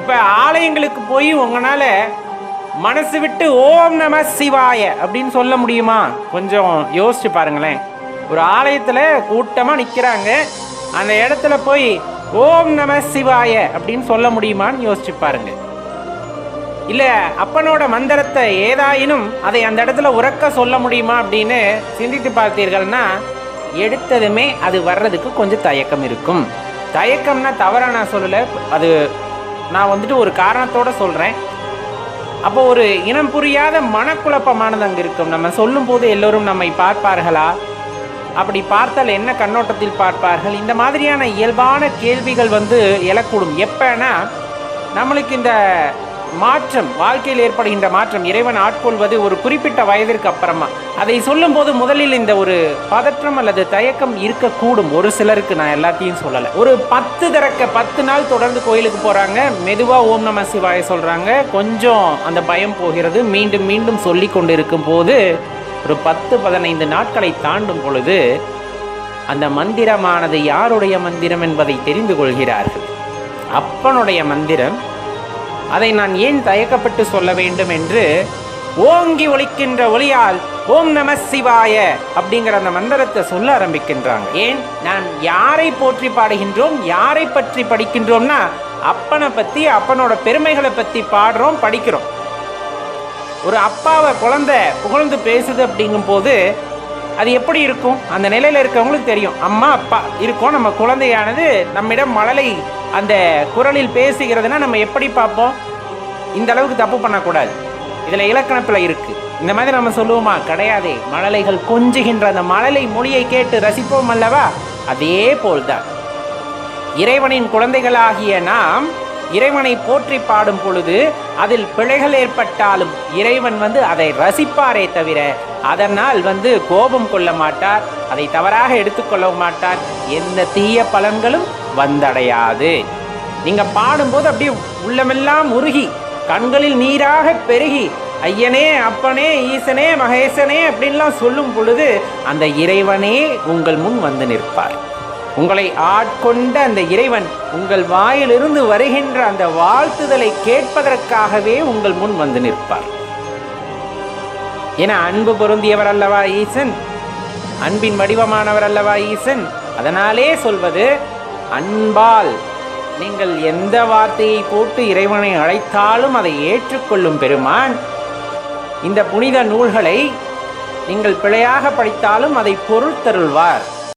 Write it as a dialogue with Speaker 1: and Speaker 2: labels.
Speaker 1: இப்ப ஆலயங்களுக்கு போய் உங்களால மனசு விட்டு ஓம் நம சிவாய அப்படின்னு சொல்ல முடியுமா? கொஞ்சம் யோசிச்சு பாருங்களேன். ஒரு ஆலயத்துல கூட்டமா நிக்கிறாங்க. அந்த இடத்துல போய் ஓம் நம சிவாய அப்படின்னு சொல்ல முடியுமான்னு யோசிச்சு பாருங்க. இல்ல அப்பனோட மந்திரத்தை ஏதாயினும் அதை அந்த இடத்துல உறக்க சொல்ல முடியுமா அப்படின்னு சிந்தித்து பார்த்தீர்கள்னா எடுத்ததுமே அது வர்றதுக்கு கொஞ்சம் தயக்கம் இருக்கும். தயக்கம்னா தவறா நான் சொல்லல. அது நான் வந்துட்டு ஒரு காரணத்தோட சொல்கிறேன் அப்போ ஒரு இனம் புரியாத மனக்குழப்பமானது அங்கே இருக்கும். நம்ம சொல்லும்போது எல்லோரும் நம்மை பார்ப்பார்களா? அப்படி பார்த்தால் என்ன கண்ணோட்டத்தில் பார்ப்பார்கள்? இந்த மாதிரியான இயல்பான கேள்விகள் வந்து எழக்கூடும். எப்பன்னா நம்மளுக்கு இந்த மாற்றம் வாழ்க்கையில் ஏற்படுகின்ற மாற்றம். இறைவன் ஆட்கொள்வது ஒரு குறிப்பிட்ட வயதிற்கு அப்புறமா. அதை சொல்லும்போது முதலில் இந்த ஒரு பதற்றம் அல்லது தயக்கம் இருக்கக்கூடும். ஒரு சிலருக்கு நான் எல்லாத்தையும் சொல்லலை. ஒரு பத்து திறக்க பத்து நாள் தொடர்ந்து கோயிலுக்கு போறாங்க. மெதுவா ஓம் நம சிவாய சொல்றாங்க. கொஞ்சம் அந்த பயம் போகிறது. மீண்டும் மீண்டும் சொல்லி கொண்டிருக்கும் போது ஒரு பத்து பதினைந்து நாட்களை தாண்டும் பொழுது அந்த மந்திரமானது யாருடைய மந்திரம் என்பதை தெரிந்து கொள்கிறார்கள்? அப்பனுடைய மந்திரம் அதை நான் ஏன் தயக்கப்பட்டு சொல்ல வேண்டும் என்று ஓங்கி ஒழிக்கின்ற ஒளியால் ஓம் நம சிவாய அப்படிங்கிற அந்த மந்திரத்தை சொல்ல ஆரம்பிக்கின்றாங்க. ஏன்? நான் யாரை போற்றி பாடுகின்றோம் யாரை பற்றி படிக்கின்றோம்னா அப்பனை பத்தி அப்பனோட பெருமைகளை பத்தி பாடுறோம் படிக்கிறோம். ஒரு அப்பாவை குழந்தை புகழ்ந்து பேசுது அப்படிங்கும் போது அது எப்படி இருக்கும்? அந்த நிலையில் இருக்கவங்களுக்கு தெரியும். அம்மா அப்பா இருக்கும். நம்ம குழந்தையானது நம்மிடம் மழலை அந்த குரலில் பேசுகிறதுனா நம்ம எப்படி பார்ப்போம்? இந்த அளவுக்கு தப்பு பண்ணக்கூடாது. இதில் இலக்கணப்பில் இருக்குது இந்த மாதிரி நம்ம சொல்லுவோமா? கிடையாதே. மழலைகள் கொஞ்சுகின்ற அந்த மழலை மொழியை கேட்டு ரசிப்போம் அல்லவா? அதே போல்தான். இறைவனின் குழந்தைகளாகிய நாம் இறைவனை போற்றி பாடும் பொழுது அதில் பிழைகள் ஏற்பட்டாலும் இறைவன் வந்து அதை ரசிப்பாரே தவிர அதனால் வந்து கோபம் கொள்ள மாட்டார் அதை தவறாக எடுத்துக்கொள்ள மாட்டார். எந்த தீய பலன்களும் வந்தடையாது. நீங்க பாடும்போது அப்படியே உள்ளமெல்லாம் உருகி கண்களில் நீராக பெருகி ஐயனே அப்பனே ஈசனே மகேசனே அப்படின்லாம் சொல்லும் பொழுது அந்த இறைவனே உங்கள் முன் வந்து நிற்பார். உங்களை ஆட்கொண்ட அந்த இறைவன் உங்கள் வாயிலிருந்து வருகின்ற அந்த வாழ்த்துதலை கேட்பதற்காகவே உங்கள் முன் வந்து நிற்பார். என அன்பு பொருந்தியவர் அல்லவா ஈசன்? அன்பின் வடிவமானவர் அல்லவா ஈசன்? அதனாலே சொல்வது அன்பால் நீங்கள் எந்த வார்த்தையை போட்டு இறைவனை அழைத்தாலும் அதை ஏற்றுக்கொள்ளும் பெருமான். இந்த புனித நூல்களை நீங்கள் பிழையாக படித்தாலும் அதை பொருள் தருள்வார்.